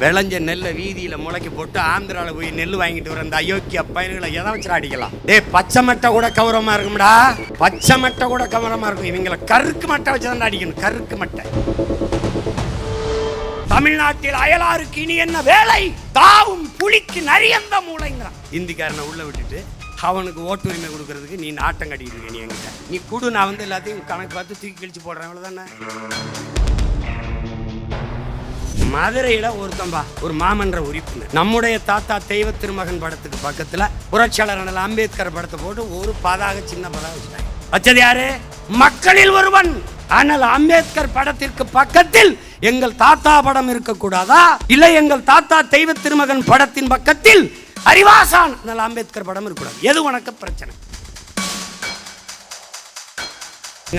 விளைஞ்ச நெல்லை வீதியில முளைக்க போட்டு ஆந்திரால போய் நெல் வாங்கிட்டு வர அந்த அயோக்கிய பயிர்களை எதை வச்சு அடிக்கலாம்? டே பச்சை மட்டை கூட கௌரவமா இருக்கும்டா. பச்சை மட்டை கூட கௌரவமா இருக்கும். இவங்களை கருக்கு மட்டை வச்சு தான் அடிக்கணும். கருக்கு மட்டை. தமிழ்நாட்டில் அயலாருக்கு இனி என்ன வேலை? தாவும் புலிக்கு நரியந்த மூளைங்கிறான். இந்திக்காரனை உள்ள விட்டுட்டு அவனுக்கு ஓட்டுரிமை கொடுக்கறதுக்கு நீ நாட்டம் கட்டிட்டு இருக்க நீ என்கிட்ட. நீ கொடு நான் வந்து எல்லாத்தையும் கணக்கு பார்த்து தூக்கி கழிச்சு போடுறேன். அவ்வளோதானே மதுரையில ஒருத்தம்பா ஒரு மாமன்ற உறுப்பினர். நம்முடைய தாத்தா தெய்வ திருமகன் படத்துக்கு பக்கத்துல புரட்சியாளர் அண்ணல் அம்பேத்கர் படத்தை போட்டு ஒரு பதாக சின்ன பதாக வச்சுட்டாங்க. வச்சது யாரு? மக்களில் ஒருவன். ஆனால் அம்பேத்கர் படத்திற்கு பக்கத்தில் எங்கள் தாத்தா படம் இருக்கக்கூடாதா? இல்லை எங்கள் தாத்தா தெய்வ திருமகன் படத்தின் பக்கத்தில் அறிவாசான் அண்ணல் அம்பேத்கர் படம் இருக்கக்கூடாது. எது உனக்கு பிரச்சனை?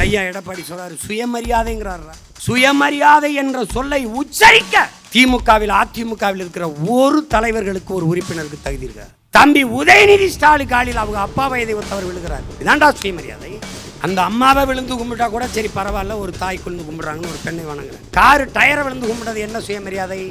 ஐயா எடப்பாடி சொல்றாரு சுயமரியாதைங்கிறாரா சுயமரியாதை என்ற சொல்லை உச்சரிக்க திமுகவில் அதிமுகவில் இருக்கிற ஒரு தலைவர்களுக்கு ஒரு உறுப்பினருக்கு தகுதி இருக்காரு தம்பி உதயநிதி ஸ்டாலின் காலில் அவங்க அப்பா வயதை ஒருத்தவர் விழுகிறார்? இதான்டா சுயமரியாதை. அந்த அம்மாவை விழுந்து கும்பிட்டா கூட சரி பரவாயில்ல ஒரு தாய் குழுந்து கும்பிடுறாங்கன்னு ஒரு பெண்ணை வணங்குறேன். காரு டயரை விழுந்து கும்பிட்டது என்ன சுயமரியாதை?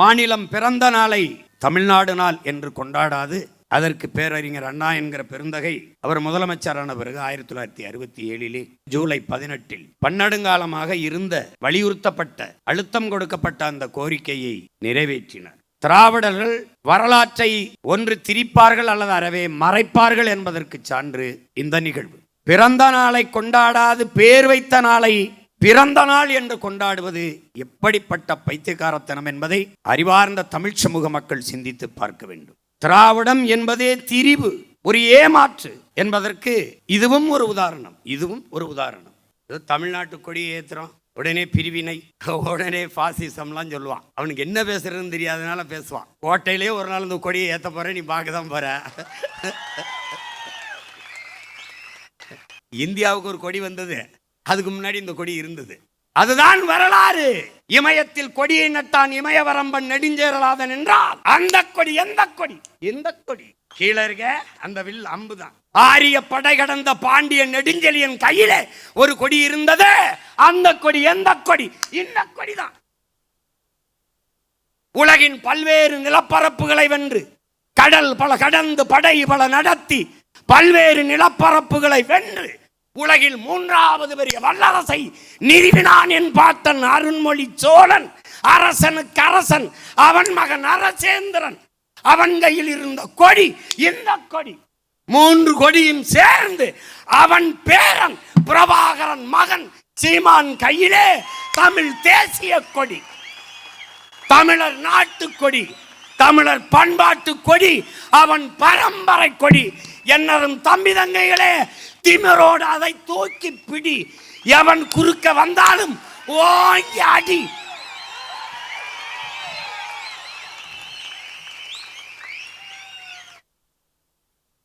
மாநிலம் பிறந்த நாளை தமிழ்நாடு நாள் என்று கொண்டாடாது. அதற்கு பேரறிஞர் அண்ணா என்கிற பெருந்தகை அவர் முதலமைச்சரான பிறகு ஆயிரத்தி தொள்ளாயிரத்தி அறுபத்தி ஏழிலே ஜூலை பதினெட்டில் பன்னெடுங்காலமாக இருந்த வலியுறுத்தப்பட்ட அழுத்தம் கொடுக்கப்பட்ட அந்த கோரிக்கையை நிறைவேற்றினார். திராவிடர்கள் வரலாற்றை ஒன்று திரிப்பார்கள் அல்லது அறவே மறைப்பார்கள் என்பதற்கு சான்று இந்த நிகழ்வு. பிறந்த நாளை கொண்டாடாது பேர் வைத்த நாளை பிறந்த நாள் என்று கொண்டாடுவது எப்படிப்பட்ட பைத்தியக்காரத்தனம் என்பதை அறிவார்ந்த தமிழ் சமூக மக்கள் சிந்தித்து பார்க்க வேண்டும். திராவிடம் என்பதே திரிவு ஒரு ஏமாற்று என்பதற்கு இதுவும் ஒரு உதாரணம் இதுவும் ஒரு உதாரணம். இது தமிழ்நாட்டு கொடியை ஏத்துறோம் உடனே பிரிவினை உடனே பாசிசம்லாம் சொல்லுவான். அவனுக்கு என்ன பேசுறதுன்னு தெரியாதனால பேசுவான். கோட்டையிலே ஒரு நாள் இந்த கொடியை ஏத்த போற நீ பார்க்க தான் போற. இந்தியாவுக்கு ஒரு கொடி வந்தது அதுக்கு முன்னாடி இந்த கொடி இருந்தது. அதுதான் வரலாறு. இமயத்தில் கொடியை நட்டான் இமயவரம்பன் நெடுஞ்சேரலாதன் என்றால் அந்த கொடி எந்த கொடி? எந்த கொடி? கீழே இருக்க அந்த வில் அம்புதான் ஆரிய படை கடந்த பாண்டிய நெடுஞ்செழியன் கையிலே ஒரு கொடி இருந்தது. அந்த கொடி எந்த கொடி? இந்த கொடிதான் உலகின் பல்வேறு நிலப்பரப்புகளை வென்று கடல் பல கடந்து படை பல நடத்தி பல்வேறு நிலப்பரப்புகளை வென்று உலகில் மூன்றாவது பெரிய வல்லரசை நிறுவினான் என் பார்த்தன் அருண்மொழி சோழன். அரசனுக்கு அரசன் அவன் மகன் அரசேந்திரன். அவன் கையில் இருந்த கொடி இந்த கொடி. மூன்று கொடியும் சேர்ந்து அவன் பேரன் பிரபாகரன் மகன் சீமான் கையிலே தமிழ் தேசிய கொடி. தமிழர் நாட்டுக்கொடி தமிழர் பண்பாட்டு கொடி அவன் பரம்பரை கொடி. என்னரும் தம்பி தங்கைகளே திமிரோடு அதை தூக்கி பிடி. எவன் குறுக்க வந்தாலும் ஓங்கி அடி.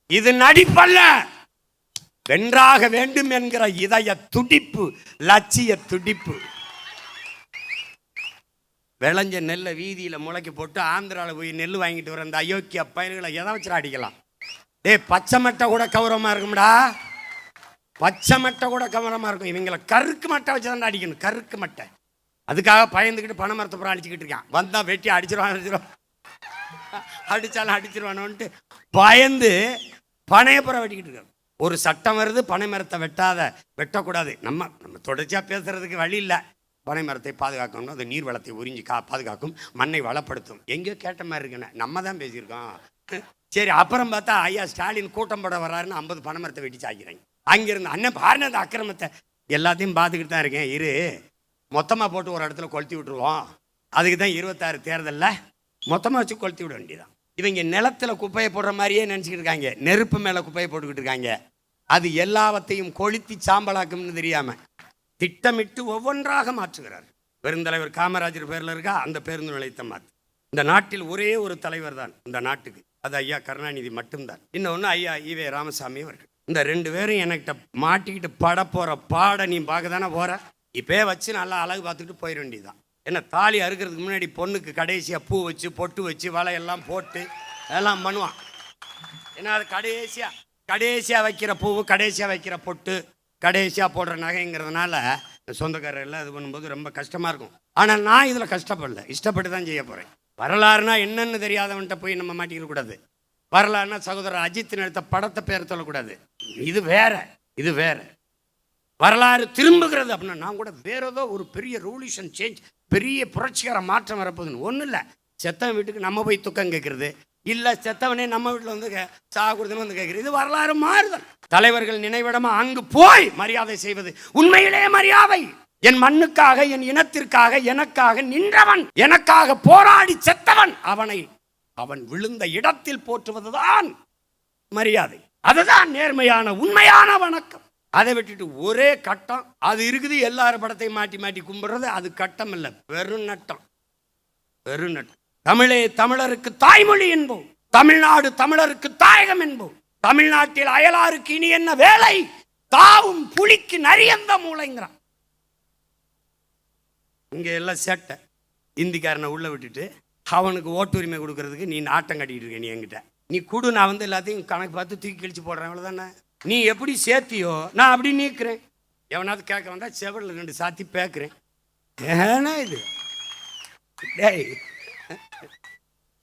இது நடிப்பல்ல. வென்றாக வேண்டும் என்கிற இதய துடிப்பு லட்சிய துடிப்பு. விளைஞ்ச நெல்லை வீதியில் முளைக்க போட்டு ஆந்திராவில் போய் நெல் வாங்கிட்டு வர அந்த அயோக்கிய பயிர்களை எதை வச்சு அடிக்கலாம்? ஏ பச்சை மட்டை கூட கௌரவமாக இருக்கும்டா. பச்சை மட்டை கூட கௌரவமாக இருக்கும். இவங்களை கருக்கு மட்டை வச்சு தான் அடிக்கணும். கருக்கு மட்டை. அதுக்காக பயந்துக்கிட்டு பனை மரத்தை புறம் அடிச்சுக்கிட்டு இருக்கான். வந்தால் வெட்டி அடிச்சிருவான் அடிச்சிருவான். அடித்தாலும் அடிச்சிருவானோன்ட்டு பயந்து பனையப்புறம் வெட்டிக்கிட்டு இருக்கான். ஒரு சட்டம் வருது பனை மரத்தை வெட்டாத வெட்டக்கூடாது. நம்ம நம்ம தொடர்ச்சியாக பேசுகிறதுக்கு வழி இல்லை. பனை மரத்தை பாதுகாக்கணும் அது நீர் வளத்தை உறிஞ்சி கா பாதுகாக்கும் மண்ணை வளப்படுத்தும். எங்கேயோ கேட்ட மாதிரி இருக்குண்ணே நம்ம தான் பேசியிருக்கோம். சரி அப்புறம் பார்த்தா ஐயா ஸ்டாலின் கூட்டம் போட வர்றாருன்னு ஐம்பது பணமரத்தை வெட்டி சாய்க்கிறாங்க. அங்கேருந்து அண்ணன் பாருங்க அந்த அக்கிரமத்தை. எல்லாத்தையும் பார்த்துக்கிட்டு தான் இருக்கேன். இரு மொத்தமாக போட்டு ஒரு இடத்துல கொளுத்தி விட்டுருவோம். அதுக்கு தான் இருபத்தாறு தேர்தலில் மொத்தமாக வச்சு கொளுத்தி விட வேண்டியதான் இவங்க நிலத்துல குப்பையை போடுற மாதிரியே நினச்சிக்கிட்டு இருக்காங்க. நெருப்பு மேலே குப்பையை போட்டுக்கிட்டு இருக்காங்க. அது எல்லாவற்றையும் கொளுத்தி சாம்பலாக்கும்னு தெரியாமல் திட்டமிட்டு ஒவ்வொன்றாக மாற்றுகிறார். பெருந்தலைவர் காமராஜர் பேரில் இருக்கா? அந்த பேருந்து நிலையத்தை மாற்று இந்த நாட்டில் ஒரே ஒரு தலைவர் தான் இந்த நாட்டுக்கு. அது ஐயா கருணாநிதி மட்டும்தான். இன்னொன்று ஐயா ஈவே ராமசாமி அவர்கள். இந்த ரெண்டு பேரும் எனக்கிட்ட மாட்டிக்கிட்டு பட போகிற பாட நீ பார்க்க தானே போகிற இப்போயே வச்சு நல்லா அழகு பார்த்துட்டு போயிட வேண்டியதுதான். என்ன தாலி அறுக்கிறதுக்கு முன்னாடி பொண்ணுக்கு கடைசியாக பூ வச்சு பொட்டு வச்சு வலையெல்லாம் போட்டு எல்லாம் பண்ணுவான். ஏன்னா அது கடைசியாக கடைசியாக வைக்கிற பூவு கடைசியாக வைக்கிற பொட்டு கடைசியாக போடுற நகைங்கிறதுனால சொந்தக்காரர் எல்லாம் இது பண்ணும்போது ரொம்ப கஷ்டமாக இருக்கும். ஆனால் நான் இதில் கஷ்டப்படல. இஷ்டப்பட்டு தான் செய்ய போகிறேன் வரலாறுனா என்னன்னு தெரியாதவன்கிட்ட போய் நம்ம மாட்டிக்க வரலாறுனா சகோதரர் அஜித் எடுத்த படத்தை பேர் சொல்லக்கூடாது. இது வேற இது வேற. வரலாறு திரும்புகிறது அப்படின்னா நான் கூட வேற ஏதோ ஒரு பெரிய ரெவல்யூஷன் சேஞ்ச் பெரிய புரட்சிகர மாற்றம் வரப்போகுதுன்னு ஒன்றும் இல்லை. செத்தவன் வீட்டுக்கு நம்ம போய் துக்கம் கேட்குறது. இல்லை செத்தவனே நம்ம வீட்டில் வந்து கே- வந்து கேட்குறது. இது வரலாறு மாறுதல். தலைவர்கள் நினைவிடமா அங்கு போய் மரியாதை செய்வது உண்மையிலே மரியாதை. என் மண்ணுக்காக என் இனத்திற்காக எனக்காக நின்றவன் எனக்காக போராடி செத்தவன் அவனை அவன் விழுந்த இடத்தில் போற்றுவதுதான் மரியாதை. அதுதான் நேர்மையான உண்மையான வணக்கம். அதை விட்டுட்டு ஒரே கட்டம். அது இருக்குது எல்லாரும் படத்தையும் மாட்டி மாட்டி கும்பிடுறது அது கட்டம் இல்லை. வெறும் நட்டம். வெறும் நட்டம். தமிழே தமிழருக்கு தாய்மொழி என்போம். தமிழ்நாடு தமிழருக்கு தாயகம் என்போம். தமிழ்நாட்டில் அயலாருக்கு இனி என்ன வேலை? தாவும் புலிக்கு நரியந்த மூளைங்கிறான். இங்கே எல்லாம் சேட்டை. இந்திக்காரனை உள்ளே விட்டுட்டு அவனுக்கு ஓட்டுரிமை கொடுக்கறதுக்கு நீ நாட்டம் கட்டிக்கிட்டு இருக்க நீ என்கிட்ட. நீ கொடு நான் வந்து எல்லாத்தையும் கணக்கு பார்த்து தூக்கி கழிச்சு போடுறேன் அவ்வளோதானே நீ எப்படி சேர்த்தியோ நான் அப்படி நீக்கிறேன். எவனாவது கேட்க வந்தால் செவரில் ரெண்டு சாத்தி பேக்குறேன். ஏன்னா இது? டேய்.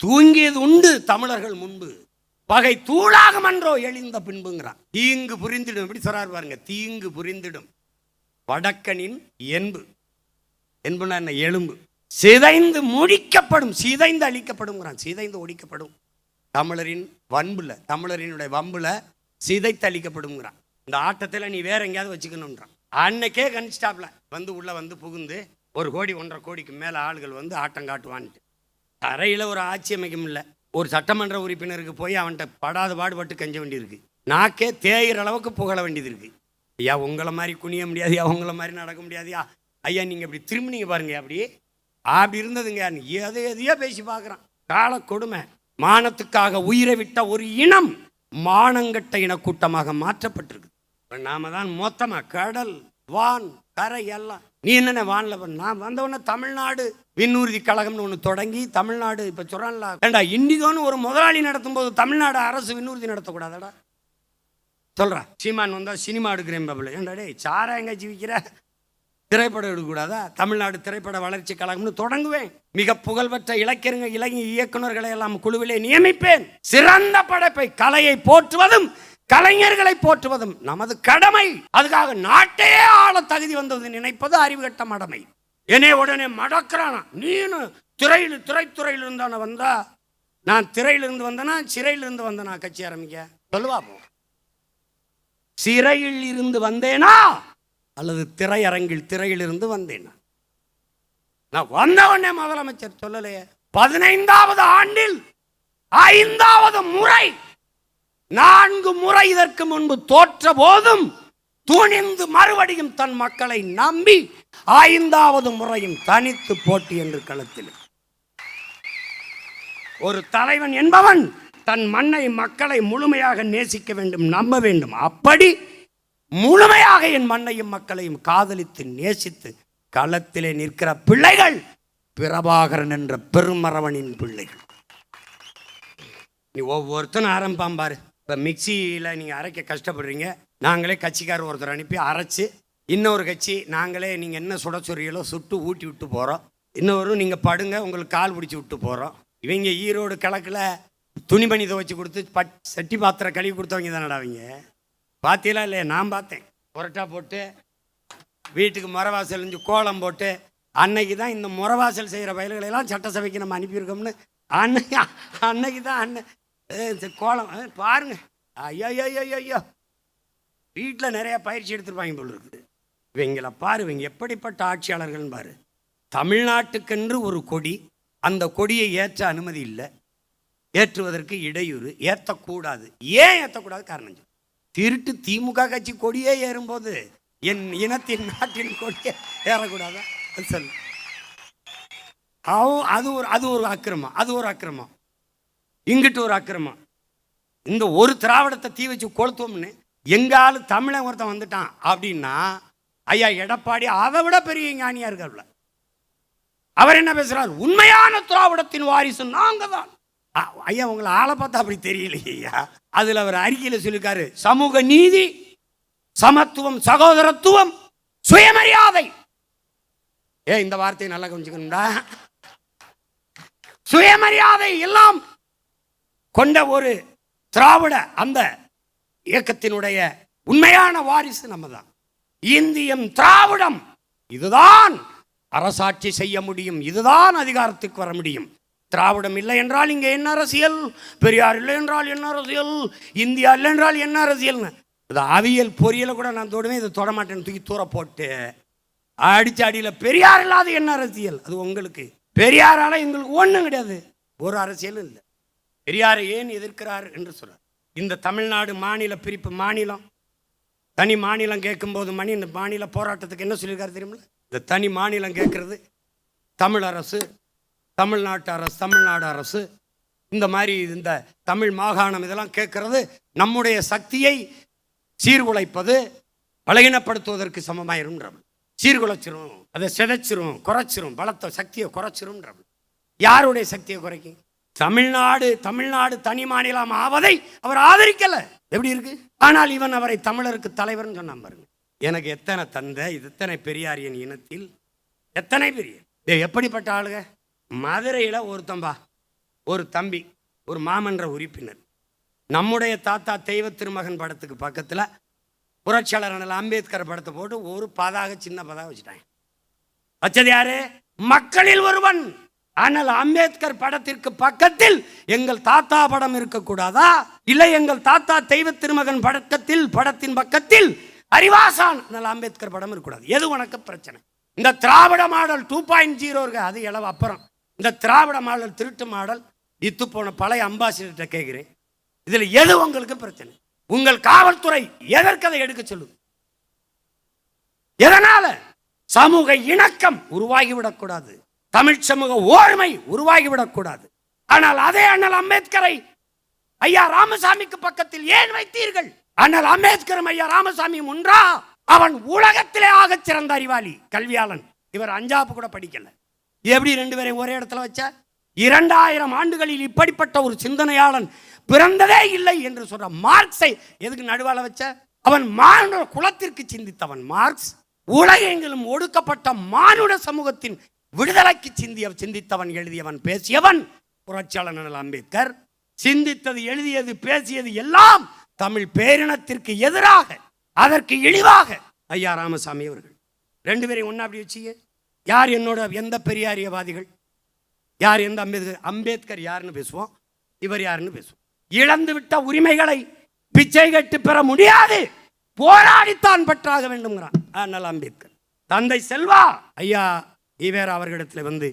தூங்கியது உண்டு தமிழர்கள் முன்பு. பகை தூளாக மன்றோ எழுந்த பின்புங்கிறான். தீங்கு புரிந்திடும். எப்படி சொல்றாரு பாருங்க தீங்கு புரிந்திடும். வடக்கனின் என்பு என்பன என்ன? எலும்பு. சிதைந்து முடிக்கப்படும் சிதைந்து அழிக்கப்படுங்கிறான். சிதைந்து ஒழிக்கப்படும் தமிழரின் வன்புல தமிழரினுடைய வம்புல சிதைத்து அழிக்கப்படுங்கிறான். இந்த ஆட்டத்தில் நீ வேற எங்கேயாவது வச்சுக்கணுன்றான் அன்னைக்கே கணிச்சிட்டாப்ல. வந்து உள்ளே வந்து புகுந்து ஒரு கோடி ஒன்றரை கோடிக்கு மேலே ஆளுகள் வந்து ஆட்டம் காட்டுவான்ட்டு. தரையில் ஒரு ஆட்சி இல்லை. ஒரு சட்டமன்ற உறுப்பினருக்கு போய் அவன்கிட்ட படாத பாடுபட்டு கஞ்ச வேண்டியிருக்கு. நாக்கே தேயிற அளவுக்கு புகழ வேண்டியது இருக்குது ஐயா உங்களை மாதிரி குனிய முடியாதுயா? உங்களை மாதிரி நடக்க முடியாதுயா? ஐயா நீங்கள் இப்படி திரும்பினீங்க பாருங்க அப்படி. அப்படி இருந்ததுங்க. எதை எதையோ பேசி பார்க்குறான். கால கொடுமை. மானத்துக்காக உயிரை விட்ட ஒரு இனம் மானங்கட்ட இனக்கூட்டமாக மாற்றப்பட்டிருக்கு இப்போ நாம தான் மொத்தமாக கடல் வான் கரை எல்லாம். நீ என்னென்ன வானில் பண்ண நான் வந்தவொடனே தமிழ்நாடு விண்ணூர்தி கழகம்னு ஒன்று தொடங்கி தமிழ்நாடு இப்போ சொல்கிறான்ல ஏண்டா இண்டிகோன்னு ஒரு முதலாளி நடத்தும் போது தமிழ்நாடு அரசு விண்ணூர்தி நடத்தக்கூடாதடா. சொல்கிறா சீமான் வந்தால் சினிமா எடுக்கிறேன் பாப்பில் ஏண்டா டே சாரா எங்கே ஜீவிக்கிற திரைப்படம் எடுக்கக்கூடாதா? தமிழ்நாடு திரைப்பட வளர்ச்சி கழகம்னு தொடங்குவேன். மிக புகழ்பெற்ற இலக்கியங்க இளைஞர் இயக்குனர்களை எல்லாம் குழுவிலே நியமிப்பேன். சிறந்த படைப்பை கலையை போற்றுவதும் கலைஞர்களை போற்றுவதும் நமது கடமை. அதுக்காக நாட்டையே ஆள தகுதி வந்தது நினைப்பது அறிவுகட்ட மடமை. என்னே உடனே மடக்கிறானா? நீனு திரையில் திரைத்துறையில் இருந்தான வந்தா? நான் திரையிலிருந்து வந்தனா சிறையிலிருந்து வந்தனா கட்சி ஆரம்பிக்க? சொல்லுவா போ சிறையில் இருந்து வந்தேனா? அல்லது திரையரங்கில் திரையிலிருந்து வந்தேன் நான். வந்தவொடனே முதலமைச்சர் சொல்லலையே. பதினைந்தாவது ஆண்டில் ஐந்தாவது முறை நான்கு முறை இதற்கு முன்பு தோற்ற போதும் துணிந்து மறுபடியும் தன் மக்களை நம்பி ஐந்தாவது முறையும் தனித்து போட்டி என்று களத்தில். ஒரு தலைவன் என்பவன் தன் மண்ணை மக்களை முழுமையாக நேசிக்க வேண்டும் நம்ப வேண்டும். அப்படி முழுமையாக என் மண்ணையும் மக்களையும் காதலித்து நேசித்து களத்திலே நிற்கிற பிள்ளைகள் பிரபாகரன் என்ற பெருமரவனின் பிள்ளைகள். நீ ஒவ்வொருத்தனும் ஆரம்பிப்பான் பாரு. இப்போ மிக்சியில் நீங்கள் அரைக்க கஷ்டப்படுறீங்க. நாங்களே கட்சிக்காரர் ஒருத்தர் அனுப்பி அரைச்சி இன்னொரு கட்சி நாங்களே நீங்கள் என்ன சுட சொல்றீங்களோ சுட்டு ஊட்டி விட்டு போகிறோம் இன்னொரு நீங்கள் படுங்க உங்களுக்கு கால் பிடிச்சி விட்டு போகிறோம் இவங்க ஈரோடு கிழக்கில் துணிமணி துவச்சி கொடுத்து பட் சட்டி பாத்திரம் கழுவி கொடுத்தவங்க தானடா அவங்க பார்த்தீங்களா இல்லையா? நான் பார்த்தேன். புரட்டா போட்டு வீட்டுக்கு முறவாசல் இருந்து கோலம் போட்டு அன்னைக்கு தான் இந்த முறவாசல் செய்கிற வயல்களெல்லாம் சட்டசபைக்கு நம்ம அனுப்பியிருக்கோம்னு. அன்னைக்கு அன்னைக்கு தான் அண்ணன் கோலம் பாருங்க ஐயோ ஐயோ ஐயோ ஐயோ வீட்டில் நிறையா பயிற்சி எடுத்துருப்பாங்க போல் இருக்குது. இவங்கள பாரு இவங்க எப்படிப்பட்ட ஆட்சியாளர்கள்னு பாரு. தமிழ்நாட்டுக்கென்று ஒரு கொடி அந்த கொடியை ஏற்ற அனுமதி இல்லை. ஏற்றுவதற்கு இடையூறு ஏற்றக்கூடாது ஏன் ஏற்றக்கூடாது காரணம் சொல்லு. திருட்டு திமுக கட்சி கொடியே ஏறும்போது என் இனத்தின் நாட்டின் கொடியே ஏறக்கூடாதா? அது சொல்லு. அவன் அது ஒரு அது ஒரு அக்கிரமம். அது ஒரு அக்கிரமம். இங்கிட்டு ஒரு அக்கிரமம். இந்த ஒரு திராவிடத்தை தீ வச்சு கொளுத்தோம்னு எங்காலும் தமிழன் ஒருத்தன் வந்துட்டான் அப்படின்னா ஐயா எடப்பாடி அதை விட பெரிய ஞானியா இருக்கார்ல அவர் என்ன பேசுறார்? உண்மையான திராவிடத்தின் வாரிசு நாங்க தான் ஐயா உங்களை ஆளை பார்த்தா அப்படி தெரியலையே ஐயா. அதுல அவர் அறிக்கையில் சொல்லியிருக்காரு சமூக நீதி சமத்துவம் சகோதரத்துவம் சுயமரியாதை. ஏ இந்த வார்த்தையை நல்லா கொஞ்சிக்கணும்டா சுயமரியாதை எல்லாம் கொண்ட ஒரு திராவிட அந்த இயக்கத்தினுடைய உண்மையான வாரிசு நம்ம தான் இந்தியம் திராவிடம் இதுதான் அரசாட்சி செய்ய முடியும் இதுதான் அதிகாரத்துக்கு வர முடியும். திராவிடம் இல்லை என்றால் இங்கே என்ன அரசியல்? பெரியார் இல்லை என்றால் என்ன அரசியல்? இந்தியா இல்லை என்றால் என்ன அரசியல்னு? இது அவியல் பொரியலை கூட நான் தொடுவேன் இதை தொட மாட்டேன்னு தூக்கி தூர போட்டு அடிச்சு அடியில் பெரியார் இல்லாத என்ன அரசியல்? அது உங்களுக்கு. பெரியாரால் எங்களுக்கு ஒன்றும் கிடையாது. ஒரு அரசியலும் இல்லை. பெரியாரை ஏன் எதிர்க்கிறார் என்று சொல்கிறார் இந்த தமிழ்நாடு மாநில பிரிப்பு மாநிலம். தனி மாநிலம் கேட்கும்போது மணி இந்த மாநில போராட்டத்துக்கு என்ன சொல்லியிருக்காரு தெரியுமில்ல? இந்த தனி மாநிலம் கேட்கறது தமிழ் அரசு தமிழ்நாட்டு அரசு தமிழ்நாடு அரசு இந்த மாதிரி இந்த தமிழ் மாகாணம் இதெல்லாம் கேட்கறது நம்முடைய சக்தியை சீர்குலைப்பது பலகீனப்படுத்துவதற்கு சமமாயிரும்ன்றவன். சீர்குலைச்சிரும் அதை சிதைச்சிரும் குறைச்சிரும் பலத்தை சக்தியை குறைச்சிரும்ன்றவன். யாருடைய சக்தியை குறைக்கும்? தமிழ்நாடு தமிழ்நாடு தனி மாநிலம் ஆவதை அவர் ஆதரிக்கல. எப்படி இருக்கு? ஆனால் இவன் அவரை தமிழருக்கு தலைவர்னு சொன்னான் பாருங்க. எனக்கு எத்தனை தந்தை இது எத்தனை பெரியாரியன் இனத்தில் எத்தனை பெரிய? எப்படிப்பட்ட ஆளுங்க? மதுரையில் ஒருத்தம்பா ஒரு தம்பி ஒரு மாமன்ற உறுப்பினர். நம்முடைய தாத்தா தெய்வ திருமகன் படத்துக்கு பக்கத்தில் புரட்சியாளர் அண்ணல் அம்பேத்கர் படத்தை போட்டு ஒரு பதாக சின்ன பதாக வச்சுட்டாங்க. வச்சது யாரு? மக்களில் ஒருவன். ஆனால் அம்பேத்கர் படத்திற்கு பக்கத்தில் எங்கள் தாத்தா படம் இருக்கக்கூடாதா? இல்லை எங்கள் தாத்தா தெய்வ திருமகன் படக்கத்தில் படத்தின் பக்கத்தில் அறிவாசான் ஆனால் அம்பேத்கர் படம் இருக்கக்கூடாது. எது உனக்கு பிரச்சனை? இந்த Dravida model two point zero இருக்கு அது இளவு அப்புறம். இந்த திராவிட மாடல் திருட்டு மாடல் இத்து போன பழைய அம்பாசிடர்கிட்ட கேட்கிறேன். இதுல எது உங்களுக்கு பிரச்சனை? உங்கள் காவல்துறை எதற்கு அதை எடுக்க சொல்லுது? எதனால? சமூக இணக்கம் உருவாகிவிடக்கூடாது தமிழ் சமூக ஓர்மை உருவாகிவிடக்கூடாது ஆனால் அதே அண்ணல் அம்பேத்கரை ஐயா ராமசாமிக்கு பக்கத்தில் ஏன் வைத்தீர்கள்? அண்ணல் அம்பேத்கரும் ஐயா ராமசாமி ஒன்றா? அவன் உலகத்திலே ஆகச் சிறந்த அறிவாளி கல்வியாளன். இவர் அஞ்சாப்பு கூட படிக்கல. எப்படி ரெண்டு பேரையும் ஒரே இடத்துல வச்சா? இரண்டாயிரம் ஆண்டுகளில் இப்படிப்பட்ட ஒரு சிந்தனையாளன் பிறந்ததே இல்லை என்று சொல்ற மார்க்ஸை எதுக்கு நடுவால வச்ச? அவன் மானுட குலத்திற்கு சிந்தித்தவன். மார்க்ஸ் உலகெங்கிலும் ஒடுக்கப்பட்ட மானுட சமூகத்தின் விடுதலைக்கு சிந்திய சிந்தித்தவன் எழுதியவன் பேசியவன் புரட்சியாளர் அம்பேத்கர். சிந்தித்தது எழுதியது பேசியது எல்லாம் தமிழ் பேரினத்திற்கு எதிராக அதற்கு இழிவாக ஐயா ராமசாமி அவர்கள். ரெண்டு பேரையும் ஒன்னா அப்படி வச்சுக்க யார் என்னோட எந்த பெரியாரியவாதிகள் யார் எந்த அம்பேத்கர் அம்பேத்கர் யாருன்னு பேசுவோம்? இவர் யாருன்னு பேசுவோம். இழந்து விட்ட உரிமைகளை பிச்சை கட்டு பெற முடியாது. போராடித்தான் பெற்றாக வேண்டும்ங்கிறான். ஆனால் அம்பேத்கர் தந்தை செல்வா! ஐயா ஈவேரா அவர்களிடத்தில் வந்து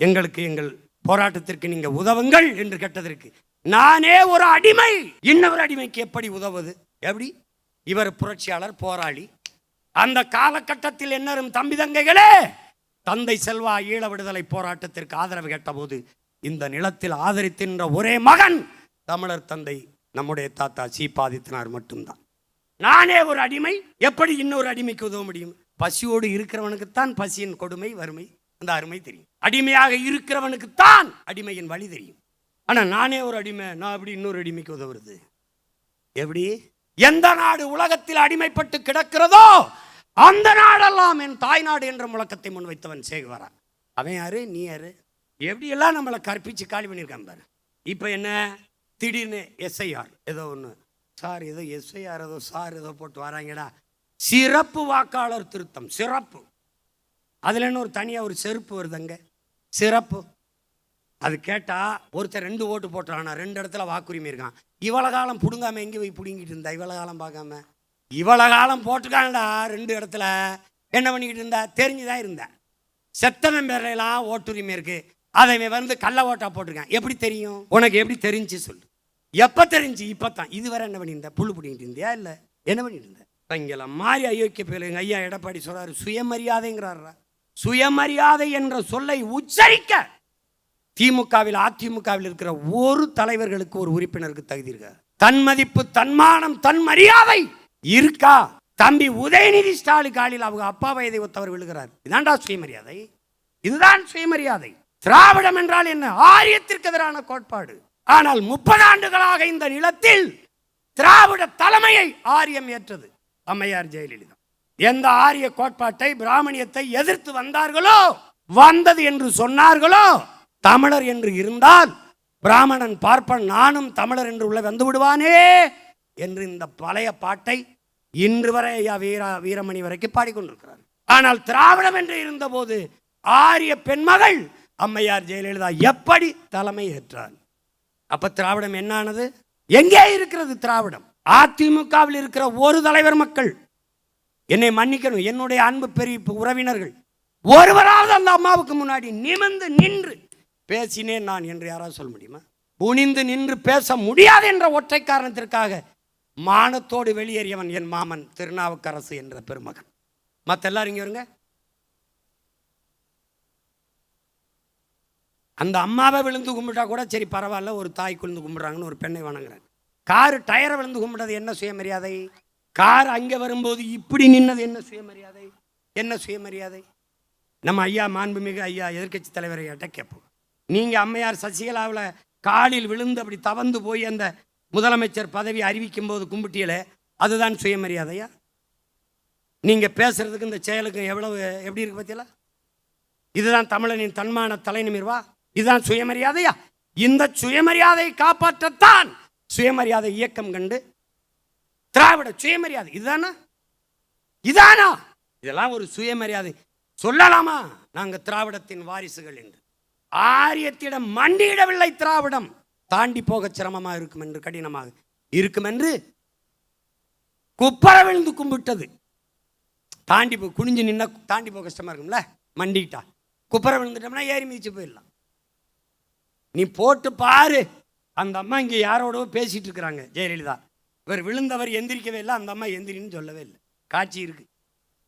எங்களுக்கு எங்கள் போராட்டத்திற்கு நீங்கள் உதவுங்கள் என்று கேட்டதற்கு நானே ஒரு அடிமை! இன்னொரு அடிமைக்கு எப்படி உதவுவது? எப்படி? இவர் புரட்சியாளர் போராளி. அந்த காலகட்டத்தில் என்னரும் தம்பி தங்கைகளே! தந்தை செல்வா ஈழ விடுதலை போராட்டத்திற்கு ஆதரவு கேட்டபோது இந்த நிலத்தில் ஆதரித்தின்ற ஒரே மகன் தமிழர் தந்தை நம்முடைய தாத்தா சீபாதித்தனார் மட்டும்தான். நானே ஒரு அடிமை எப்படி இன்னொரு அடிமைக்கு உதவ முடியும்? பசியோடு இருக்கிறவனுக்குத்தான் பசியின் கொடுமை வறுமை அந்த அருமை தெரியும். அடிமையாக இருக்கிறவனுக்குத்தான் அடிமையின் வழி தெரியும். ஆனால் நானே ஒரு அடிமை நான் எப்படி இன்னொரு அடிமைக்கு உதவுறது? எப்படி? எந்த நாடு உலகத்தில் அடிமைப்பட்டு கிடக்கிறதோ அந்த நாடெல்லாம் என் தாய்நாடு என்ற முழக்கத்தை முன்வைத்தவன் சேகுவரா அவன் யாரு? நீ யாரு? எப்படியெல்லாம் நம்மளை கற்பிச்சு காலி பண்ணியிருக்கான் பாரு. இப்போ என்ன? திடீர்னு எஸ்ஐஆர் ஏதோ ஒன்று சார் ஏதோ எஸ்ஐஆர் ஏதோ சார் ஏதோ போட்டு வராங்கடா. சிறப்பு வாக்காளர் திருத்தம் சிறப்பு. அதில் ஒரு தனியாக ஒரு செருப்பு வருதுங்க? சிறப்பு. அது கேட்டால் ஒருத்தர் ரெண்டு ஓட்டு போட்டுறான். ரெண்டு இடத்துல வாக்குரிமை இருக்கான். இவ்வளோ காலம் பிடுங்காம எங்கே போய் பிடுங்கிட்டு இருந்தா? இவ்வளோ காலம் பார்க்காம? இவ்வளோ காலம் போட்டிருக்காங்கடா ரெண்டு இடத்துல. என்ன பண்ணிக்கிட்டு இருந்தா? தெரிஞ்சுதான் இருந்தா செத்தவன் பேர்லாம் ஓட்டுரிமை இருக்கு. அதை இவன் வந்து கள்ள ஓட்டா போட்டிருக்கான். எப்படி தெரியும்? உனக்கு எப்படி தெரிஞ்சு சொல்லு. எப்போ தெரிஞ்சு? இப்போ தான் இதுவரை என்ன பண்ணியிருந்த? புல்லு பிடிங்கிட்டு இருந்தியா இல்லை? என்ன பண்ணிட்டு இருந்த? இங்கெல்ல மாறி அயோக்கிய பேர் ஐயா எடப்பாடி சொல்றாரு சுயமரியாதைங்கிறாரா சுயமரியாதை என்ற சொல்லை உச்சரிக்க திமுகவில் அதிமுகவில் இருக்கிற ஒரு தலைவர்களுக்கு ஒரு உறுப்பினருக்கு தகுதி இருக்கார் தன்மதிப்பு தன்மானம் தன் மரியாதை இருக்கா? தம்பி உதயநிதி ஸ்டாலின் காலில் அவங்க அப்பா வயதை ஒத்தவர் விழுகிறார். இதாண்டா சுயமரியாதை? இதுதான் சுயமரியாதை. திராவிடம் என்றால் என்ன? ஆரியத்திற்கு எதிரான கோட்பாடு. ஆனால் முப்பது ஆண்டுகளாக இந்த நிலத்தில் திராவிட தலைமையை ஆரியம் ஏற்றது. அம்மையார் ஜெயலலிதா. எந்த ஆரிய கோட்பாட்டை பிராமணியத்தை எதிர்த்து வந்தார்களோ வந்தது என்று சொன்னார்களோ தமிழர் என்று இருந்தால் பிராமணன் பார்ப்பன் நானும் தமிழர் என்று உள்ள வந்து விடுவானே என்று இந்த பழைய பாட்டை இன்று வரை ஐயா வீரா வீரமணி வரைக்கும் பாடிக்கொண்டிருக்கிறார். ஆனால் திராவிடம் என்று இருந்தபோது ஆரிய பெண்மகள் அம்மையார் ஜெயலலிதா எப்படி தலைமை ஏற்றார்? அப்ப திராவிடம் என்னானது? எங்கே இருக்கிறது திராவிடம்? அதிமுகவில் இருக்கிற ஒரு தலைவர் மக்கள். என்னை மன்னிக்கணும் என்னுடைய அன்பு பெரிய உறவினர்கள். ஒருவராவது அந்த அம்மாவுக்கு முன்னாடி நிமிந்து நின்று பேசினேன் நான் என்று யாராவது சொல்ல முடியுமா? குனிந்து நின்று பேச முடியாது என்ற ஒற்றை காரணத்திற்காக மானத்தோடு வெளியேறியவன் என் மாமன் திருநாவுக்கரசு என்ற பெருமகன். மற்ற எல்லாரும் இங்கே வருங்க அந்த அம்மாவை விழுந்து கும்பிட்டா கூட சரி பரவாயில்ல ஒரு தாய் குழுந்து கும்பிட்றாங்கன்னு ஒரு பெண்ணை வணங்குறாங்க காரு டயரை விழுந்து கும்பிட்டது என்ன சுயமரியாதை? கார் அங்கே வரும்போது இப்படி நின்னது என்ன சுயமரியாதை? என்ன சுயமரியாதை? நம்ம ஐயா மாண்புமிகு ஐயா எதிர்க்கட்சி தலைவரையாட்ட கேட்போம். நீங்கள் அம்மையார் சசிகலாவில் காலில் விழுந்து அப்படி தவந்து போய் அந்த முதலமைச்சர் பதவி அறிவிக்கும் போது கும்பிட்டியலே அதுதான் சுயமரியாதையா? நீங்கள் பேசுகிறதுக்கு இந்த செயலுக்கு எவ்வளவு எப்படி இருக்கு பார்த்தீங்களா இதுதான் தமிழனின் தன்மான தலைநிமிர்வா இதுதான் சுயமரியாதையா? இந்த சுயமரியாதையை காப்பாற்றத்தான் சுயமரியாதை இயக்கம் கண்டு திராவிட சுயமரியாதை. இதுதானா இதானா? இதெல்லாம் ஒரு சுயமரியாதை. சொல்லலாமா? நாங்கள் திராவிடத்தின் வாரிசுகள் என்று. ஆரியத்திடம் மண்டியிடவில்லை திராவிடம். தாண்டி போக சிரமமா இருக்கும் என்று கடினமாக இருக்கும் என்று குப்பர விழுந்து கும்பிட்டது. தாண்டி போ குனிஞ்சு நின்னா தாண்டி போக கஷ்டமா இருக்கும்ல? மண்டிக்கிட்டா குப்பர விழுந்துட்டோம்னா ஏறி மிதிச்சு போயிடலாம். நீ போட்டு பாரு. அந்த அம்மா இங்கே யாரோடவோ பேசிட்டு இருக்கிறாங்க ஜெயலலிதா. இவர் விழுந்தவர் எந்திரிக்கவே இல்லை அந்த அம்மா எந்திரின்னு சொல்லவே இல்லை. காட்சி இருக்கு.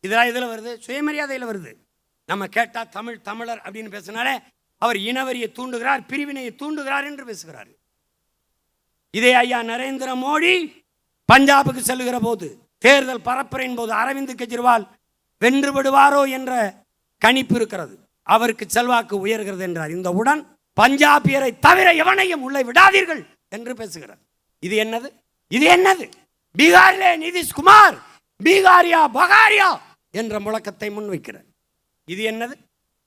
இதெல்லாம் இதில் வருது? சுயமரியாதையில் வருது. நம்ம கேட்டால் தமிழ் தமிழர் அப்படின்னு பேசினாலே அவர் இனவரியை தூண்டுகிறார் பிரிவினையை தூண்டுகிறார் என்று பேசுகிறார் இதே ஐயா நரேந்திர மோடி பஞ்சாபுக்கு செல்லுகிற போது தேர்தல் பரப்புரையின் போது அரவிந்த் கெஜ்ரிவால் வென்று விடுவாரோ என்ற கணிப்பு இருக்கிறது. அவருக்கு செல்வாக்கு உயர்கிறது என்றார். இந்த உடன் பஞ்சாபியரை தவிர எவனையும் உள்ளே விடாதீர்கள் என்று பேசுகிறார். இது என்னது? இது என்னது? பீகாரிலே நிதிஷ்குமார் பீகாரியா பகாரியா என்ற முழக்கத்தை முன்வைக்கிறார். இது என்னது?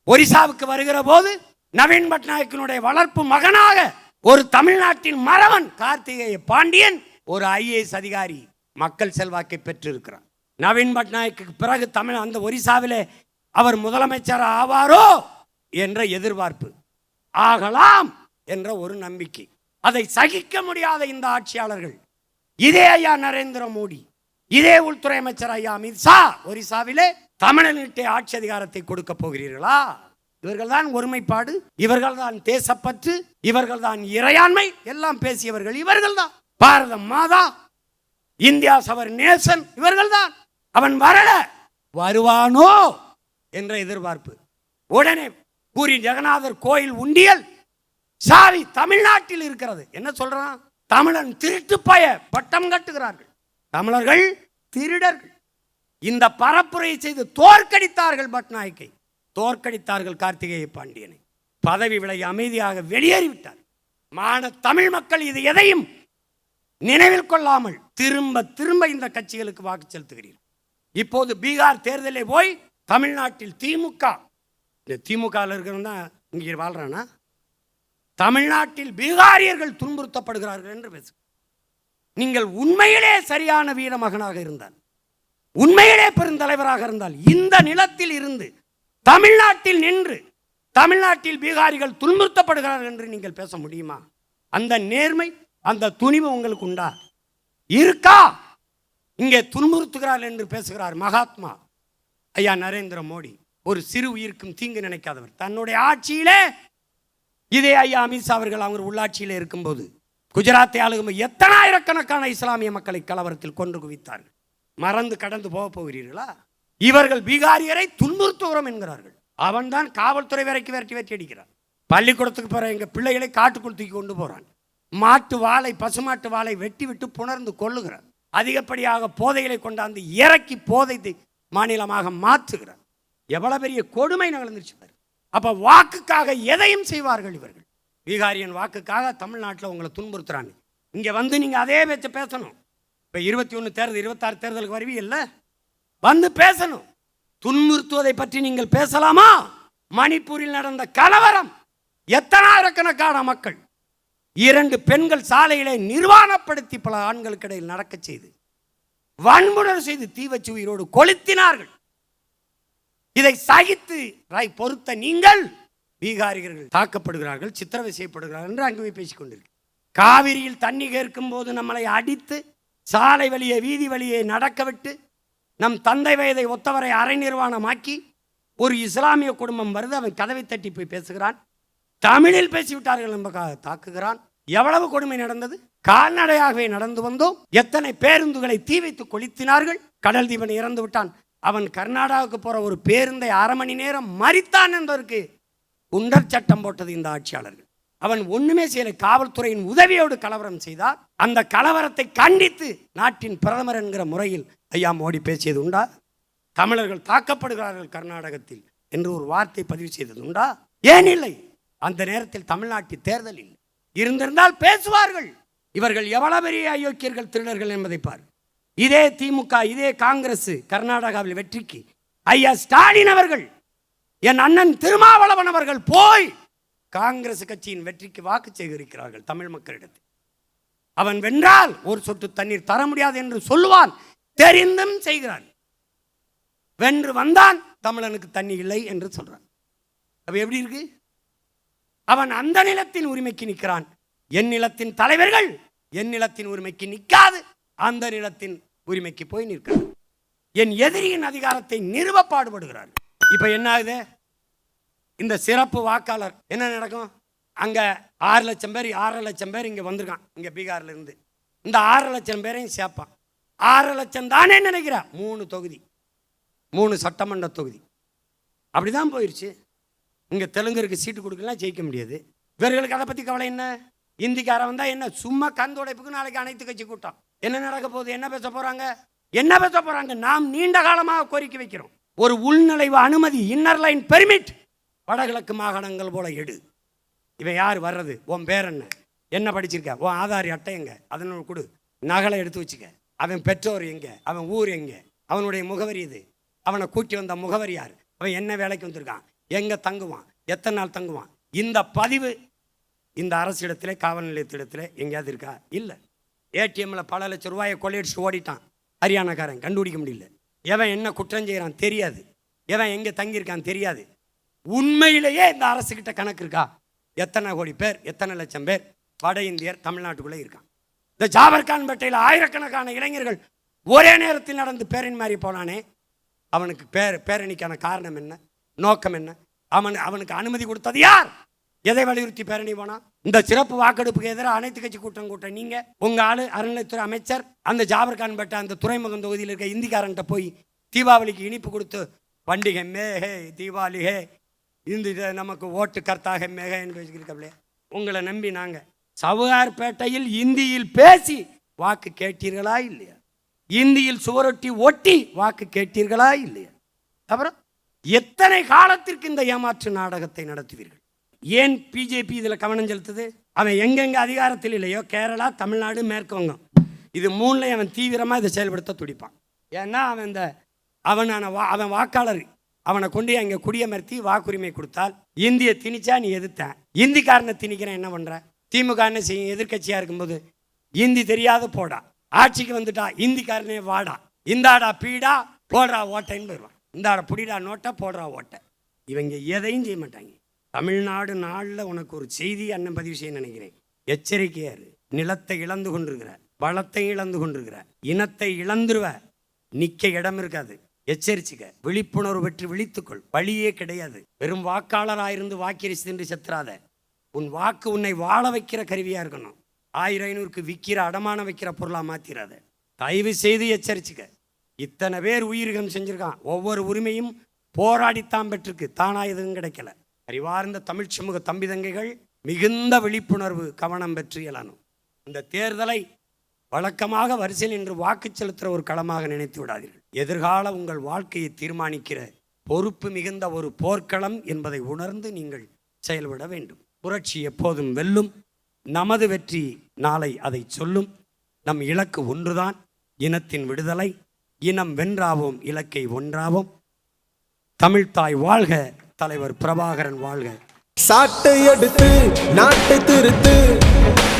ஒரிசாவுக்கு வருகிற போது நவீன் பட்நாயக்கினுடைய வளர்ப்பு மகனாக ஒரு தமிழ்நாட்டின் மறவன் கார்த்திகேய பாண்டியன் ஒரு ஐஏஎஸ் அதிகாரி மக்கள் செல்வாக்கை பெற்றிருக்கிறார். நவீன் பட்நாயக்கு பிறகு தமிழ் அந்த ஒரிசாவிலே அவர் முதலமைச்சர் ஆவாரோ என்ற எதிர்பார்ப்பு. ஆகலாம் என்ற ஒரு நம்பிக்கை. அதை சகிக்க முடியாத இந்த ஆட்சியாளர்கள். இதே ஐயா நரேந்திர மோடி இதே உள்துறை அமைச்சர் ஐயா அமித்ஷா ஒரிசாவிலே தமிழனிட்டே ஆட்சி அதிகாரத்தை கொடுக்க போகிறீர்களா? இவர்கள்தான் ஒருமைப்பாடு இவர்கள்தான் தேசப்பற்று இவர்கள்தான் இறையாண்மை. எல்லாம் பேசியவர்கள் இவர்கள்தான். பாரத மாதா இந்தியா சவர் நேசன் இவர்கள்தான். அவன் வரல. வருவானோ என்ற எதிர்பார்ப்பு. உடனே பூரி ஜெகநாதர் கோயில் உண்டியல். சாவி தமிழ்நாட்டில் இருக்கிறது. என்ன சொல்றான்? தமிழன் திருட்டு பய பட்டம் கட்டுகிறார்கள். தமிழர்கள் திருடர்கள். இந்த பரப்புரையை செய்து தோற்கடித்தார்கள் பட்நாயக்கை. தோற்கடித்தார்கள் கார்த்திகேய பாண்டியனை. பதவி விலகி அமைதியாக வெளியேறிவிட்டார். மான தமிழ் மக்கள் இது எதையும் நினைவில் கொள்ளாமல் திரும்ப திரும்ப இந்த கட்சிகளுக்கு வாக்கு செலுத்துகிறீர்கள். இப்போது பீகார் தேர்தலில் போய் தமிழ்நாட்டில் திமுக இந்த திமுகவில் இருக்கிறவன் தான் இங்கே வாழ்கிறானா தமிழ்நாட்டில் பீகாரியர்கள் துன்புறுத்தப்படுகிறார்கள் என்று பேசு நீங்கள் உண்மையிலே சரியான வீர மகனாக இருந்தால் உண்மையிலே பெருந்தலைவராக இருந்தால் இந்த நிலத்தில் இருந்து தமிழ்நாட்டில் நின்று தமிழ்நாட்டில் பீகாரிகள் துன்புறுத்தப்படுகிறார்கள் என்று நீங்கள் பேச முடியுமா? அந்த நேர்மை அந்த துணிவு உங்களுக்கு உண்டா? இருக்கா? இங்கே துன்புறுத்துகிறார் என்று பேசுகிறார் மகாத்மா. ஐயா நரேந்திர மோடி ஒரு சிறு உயிருக்கும் தீங்கு நினைக்காதவர். தன்னுடைய ஆட்சியிலே இதே ஐயா அமித்ஷா அவர்கள் அவங்க உள்ளாட்சியில் இருக்கும்போது குஜராத்தை ஆளுகும் எத்தனாயிரக்கணக்கான இஸ்லாமிய மக்களை கலவரத்தில் கொன்று குவித்தார்கள். மறந்து கடந்து போக போகிறீர்களா? இவர்கள் பீகாரியரை துன்புறுத்துகிறோம் என்கிறார்கள். அவன்தான் காவல்துறை வரைக்கும் விரட்டி விரட்டி அடிக்கிறான். பள்ளிக்கூடத்துக்கு போகிற எங்கள் பிள்ளைகளை காட்டுக்குள் தூக்கி கொண்டு போகிறான் மாட்டு வாழை பசுமாட்டு வாழை வெட்டி விட்டு புணர்ந்து கொள்ளுகிறான் அதிகப்படியாக போதைகளை கொண்டாந்து இறக்கி போதை மாநிலமாக மாற்றுகிறார் எவ்வளவு பெரிய கொடுமை நடந்துருச்சு பாரு. அப்போ வாக்குக்காக எதையும் செய்வார்கள் இவர்கள்? பீகாரியன் வாக்குக்காக தமிழ்நாட்டில் உங்களை துன்புறுத்துறாங்க இங்கே வந்து நீங்கள் அதே பேச்ச பேசணும். இப்போ இருபத்தி ஒன்று தேர்தல் இருபத்தாறு தேர்தலுக்கு வருவீங்கல்ல? வந்து பேசணும். துன்புறுத்துவதை பற்றி நீங்கள் பேசலாமா? மணிப்பூரில் நடந்த கலவரம் எத்தனாயிரக்கணக்கான மக்கள் இரண்டு பெண்கள் சாலையிலே நிர்வாணப்படுத்தி பல ஆண்களுக்கு இடையில் நடக்கச் செய்து வன்முறை செய்து தீ வச்சு உயிரோடு கொளுத்தினார்கள். இதை சகித்து ராய் பொறுத்த நீங்கள் பீகாரிகர்கள் தாக்கப்படுகிறார்கள் சித்திரவை செய்யப்படுகிறார்கள் என்று அங்கே போய் பேசிக்கொண்டிருக்கிறேன் காவிரியில் தண்ணி கேட்கும் போது நம்மளை அடித்து சாலை வழியே வீதி வழியே நடக்க விட்டு நம் தந்தை வயதை ஒத்தவரை அரை நிர்வாணமாக்கி ஒரு இஸ்லாமிய குடும்பம் வருது அவன் கதவை தட்டி போய் பேசுகிறான். தமிழில் பேசிவிட்டார்கள் என்பதாக தாக்குகிறான். எவ்வளவு கொடுமை நடந்தது? கால்நடையாகவே நடந்து வந்தோம். எத்தனை பேருந்துகளை தீ வைத்து கொளுத்தினார்கள்? கடல் தீபன் இறந்து விட்டான். அவன் கர்நாடகாவுக்கு போற ஒரு பேருந்தை அரை மணி நேரம் மறித்தான் என்பதற்கு குண்டர் சட்டம் போட்டது இந்த ஆட்சியாளர்கள். அவன் ஒண்ணுமே செய்யல. காவல்துறையின் உதவியோடு கலவரம் செய்தார். அந்த கலவரத்தை கண்டித்து நாட்டின் பிரதமர் என்கிற முறையில் ஐயா மோடி பேசியது உண்டா? தமிழர்கள் தாக்கப்படுகிறார்கள் கர்நாடகத்தில் என்று ஒரு வார்த்தை பதிவு செய்தது உண்டா? ஏன் இல்லை? அந்த நேரத்தில் தமிழ்நாட்டில் தேர்தல் இல்லை. இருந்திருந்தால் பேசுவார்கள். இவர்கள் எவ்வளவு பெரிய அயோக்கியர்கள் திருடர்கள் என்பதை பார். இதே திமுக இதே காங்கிரஸ் கர்நாடகாவில் வெற்றிக்கு ஐயா ஸ்டாலின் அவர்கள் என் அண்ணன் திருமாவளவன் அவர்கள் போய் காங்கிரஸ் கட்சியின் வெற்றிக்கு வாக்கு சேகரிக்கிறார்கள் தமிழ் மக்களிடத்தில். அவன் வென்றால் ஒரு சொட்டு தண்ணீர் தர முடியாது என்று சொல்லுவான். தெரிந்தும் செய்கிறான். வென்று வந்தான் தமிழனுக்கு தண்ணி இல்லை என்று சொல்றான். அப்ப எப்படி இருக்கு? அவன் அந்த நிலத்தின் உரிமைக்கு நிற்கிறான். என் நிலத்தின் தலைவர்கள் என் நிலத்தின் உரிமைக்கு நிற்காது அந்த நிலத்தின் உரிமைக்கு போய் நிற்கிறான் என் எதிரியின் அதிகாரத்தை நிறுவ பாடுபடுகிறார். இப்போ என்ன ஆகுது? இந்த சிறப்பு வாக்காளர் என்ன நடக்கும்? அங்கே ஆறு லட்சம் பேர் ஆறரை லட்சம் பேர் இங்கே வந்திருக்கான். இங்கே பீகார்லேருந்து இந்த ஆறரை லட்சம் பேரையும் சேர்ப்பான். ஆறு லட்சம் தானே நினைக்கிறா மூணு தொகுதி. மூணு சட்டமன்ற தொகுதி. அப்படிதான் போயிடுச்சு இங்கே தெலுங்கருக்கு சீட்டு கொடுக்கலாம் ஜெயிக்க முடியாது. இவர்களுக்கு அதை பற்றி கவலை என்ன? இந்திக்காரன் வந்தால் என்ன? சும்மா கந்து உடைப்புக்கு நாளைக்கு அனைத்து கட்சி கூட்டம். என்ன நடக்க போகுது? என்ன பேச போகிறாங்க என்ன பேச போகிறாங்க நாம் நீண்ட காலமாக கோரிக்கை வைக்கிறோம். ஒரு உள்நுழைவு அனுமதி இன்னர் லைன் பெர்மிட் வடகிழக்கு மாகாணங்கள் போல எடு. இவன் யார் வர்றது? உன் பேர் என்ன? என்ன படிச்சிருக்க? உன் ஆதார் அட்டை எங்க? அதனோட கொடு. நகலை எடுத்து வச்சுக்க. அவன் பெற்றோர் எங்கே? அவன் ஊர் எங்கே? அவனுடைய முகவரி இது. அவனை கூட்டி வந்த முகவரி யார்? அவன் என்ன வேலைக்கு வந்திருக்கான்? எங்கே தங்குவான்? எத்தனை நாள் தங்குவான்? இந்த பதிவு இந்த அரசிடத்திலே காவல் நிலையத்திடத்தில் எங்கேயாவது இருக்கா? இல்லை. ஏடிஎம்மில் பல லட்சம் ரூபாயை கொள்ளையடிச்சு ஓடிட்டான். ஹரியானாக்காரன். கண்டுபிடிக்க முடியல. எவன் என்ன குற்றம் செய்கிறான் தெரியாது. எவன் எங்கே தங்கியிருக்கான் தெரியாது. உண்மையிலேயே இந்த அரசுக்கிட்ட கணக்கு இருக்கா? எத்தனை கோடி பேர் எத்தனை லட்சம் பேர் வட இந்தியர் தமிழ்நாட்டுக்குள்ளே இருக்கான். இந்த ஜாபர்கான்பேட்டையில் ஆயிரக்கணக்கான இளைஞர்கள் ஒரே நேரத்தில் நடந்து பேரணி மாறி போனானே. அவனுக்கு பேர் பேரணிக்கான காரணம் என்ன? நோக்கம் என்ன? அவன் அவனுக்கு அனுமதி கொடுத்தது யார்? எதை வலியுறுத்தி பேரணி போனா இந்த சிறப்பு வாக்கெடுப்புக்கு எதிராக அனைத்து கட்சி கூட்டம் கூட்ட நீங்க உங்க ஆளு அறநிலைத்துறை அமைச்சர் அந்த ஜாபர்கான் பெட்ட அந்த துறைமுகம் தொகுதியில் இருக்க இந்திக்காரன்ட்ட போய் தீபாவளிக்கு இனிப்பு கொடுத்து பண்டிகை மேகே தீபாவளி ஹே இந்த நமக்கு ஓட்டு கர்த்தாக மேகேன்னு பேசிக்கிட்டு உங்களை நம்பி நாங்கள் சவுகார்பேட்டையில் இந்தியில் பேசி வாக்கு கேட்டீர்களா இல்லையா? இந்தியில் சுவரொட்டி ஒட்டி வாக்கு கேட்டீர்களா இல்லையா? அப்புறம் எத்தனை காலத்திற்கு இந்த ஏமாற்று நாடகத்தை நடத்துவீர்கள்? ஏன் பிஜேபி இதில் கவனம் செலுத்துது? அவன் எங்கெங்க அதிகாரத்தில் இல்லையோ? கேரளா தமிழ்நாடு மேற்கு வங்கம் இது மூணுலையும் அவன் தீவிரமாக இதை செயல்படுத்த துடிப்பான். ஏன்னா அவன் இந்த அவனான வா அவன் வாக்காளர். அவனை கொண்டு அங்கே குடியமர்த்தி வாக்குரிமை கொடுத்தால் இந்திய திணிச்சா நீ எதிர்த்தேன். இந்திக்காரனை திணிக்கிறேன் என்ன பண்ணுற திமுக என்ன செய்யும் எதிர்கட்சியாக இருக்கும்போது இந்தி தெரியாத போடா. ஆட்சிக்கு வந்துட்டா இந்திக்காரனே வாடா. இந்தாடா பீடா போடுறா ஓட்டைன்னு போயிடுவான் இந்தாடா புடிடா நோட்டா போடுறா ஓட்டை. இவங்க எதையும் செய்ய மாட்டாங்க. தமிழ்நாடு நாளில் உனக்கு ஒரு செய்தி அண்ணன் பதிவு செய்ய நினைக்கிறேன். எச்சரிக்கையார் நிலத்தை இழந்து கொண்டிருக்கிற பலத்தை இழந்து கொண்டிருக்கிற இனத்தை இழந்துருவ. நிக்க இடம் இருக்காது. எச்சரிச்சுக்க. விழிப்புணர்வு பெற்று விழித்துக்கொள். வழியே கிடையாது. வெறும் வாக்காளராயிருந்து வாக்கிரிசி தின்று செத்துறாத. உன் வாக்கு உன்னை வாழ வைக்கிற கருவியாக இருக்கணும். ஆயிரம் ஐநூறுக்கு விற்கிற அடமான வைக்கிற பொருளாக மாத்திராத. தயவு செய்து எச்சரிச்சுக்க. இத்தனை பேர் உயிர்கம் செஞ்சுருக்கான். ஒவ்வொரு உரிமையும் போராடித்தான் பெற்றிருக்கு. தானாக எதுவும் கிடைக்கல. அறிவார்ந்த தமிழ் சமூக தம்பி தங்கைகள் மிகுந்த விழிப்புணர்வு கவனம் பெற்று எழணும் இந்த தேர்தலை வழக்கமாக வரிசையில் நின்று வாக்கு செலுத்துகிற ஒரு களமாக நினைத்து விடாதீர்கள். எதிர்கால உங்கள் வாழ்க்கையை தீர்மானிக்கிற பொறுப்பு மிகுந்த ஒரு போர்க்களம் என்பதை உணர்ந்து நீங்கள் செயல்பட வேண்டும். புரட்சி எப்போதும் வெல்லும். நமது வெற்றி நாளை அதை சொல்லும். நம் இலக்கு ஒன்றுதான் இனத்தின் விடுதலை. இனம் வென்றாவோம் இலக்கை ஒன்றாவோம். தமிழ்தாய் வாழ்க தலைவர் பிரபாகரன் வாழ்க. சாட்டை எடுத்து நாட்டை திருத்து.